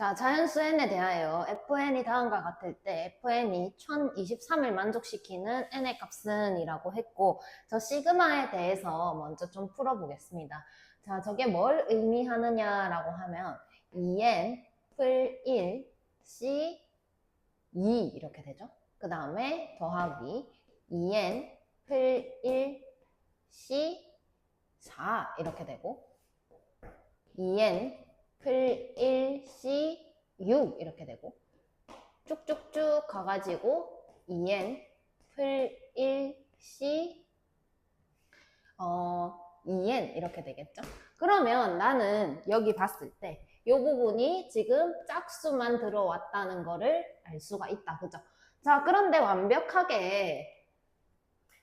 자, 자연수 n에 대하여 fn이 다음과 같을 때 fn이 1023을 만족시키는 n의 값은 이라고 했고 저 시그마에 대해서 먼저 좀 풀어보겠습니다. 자, 저게 뭘 의미하느냐라고 하면 2n 풀1 c 2 이렇게 되죠. 그 다음에 더하기 2n 풀1 c 4 이렇게 되고 2n 풀 1C 6 이렇게 되고 쭉쭉쭉 가가지고 2n 풀 1C 어 2n 이렇게 되겠죠. 그러면 나는 여기 봤을 때 이 부분이 지금 짝수만 들어왔다는 거를 알 수가 있다. 그죠? 자, 그런데 완벽하게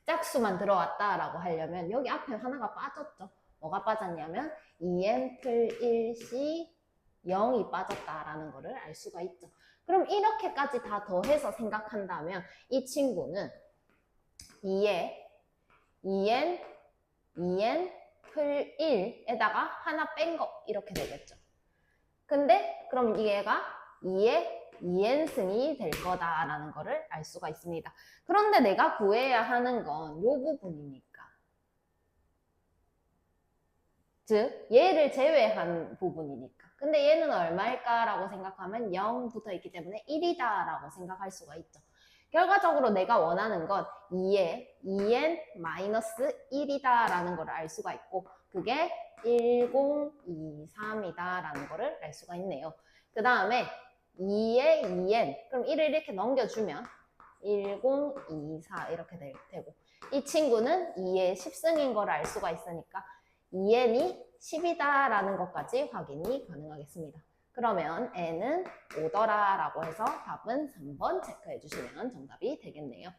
짝수만 들어왔다라고 하려면 여기 앞에 하나가 빠졌죠. 뭐가 빠졌냐면 2n 풀 1c 0이 빠졌다라는 것을 알 수가 있죠. 그럼 이렇게까지 다 더해서 생각한다면 이 친구는 2에 2n 2n 풀 1에다가 하나 뺀 거 이렇게 되겠죠. 근데 그럼 얘가 2에 2n승이 될 거다라는 것을 알 수가 있습니다. 그런데 내가 구해야 하는 건이 부분이니까. 즉 얘를 제외한 부분이니까. 근데 얘는 얼마일까라고 생각하면 0 붙어 있기 때문에 1이다 라고 생각할 수가 있죠. 결과적으로 내가 원하는 건 2에 2n-1이다 라는 걸 알 수가 있고 그게 1023이다 라는 거를 알 수가 있네요. 그 다음에 2에 2n 그럼 1을 이렇게 넘겨주면 1024 이렇게 될 테고 이 친구는 2의 10승인 걸 알 수가 있으니까 2n이 10이다라는 것까지 확인이 가능하겠습니다. 그러면 n은 5더라라고 해서 답은 3번 체크해 주시면 정답이 되겠네요.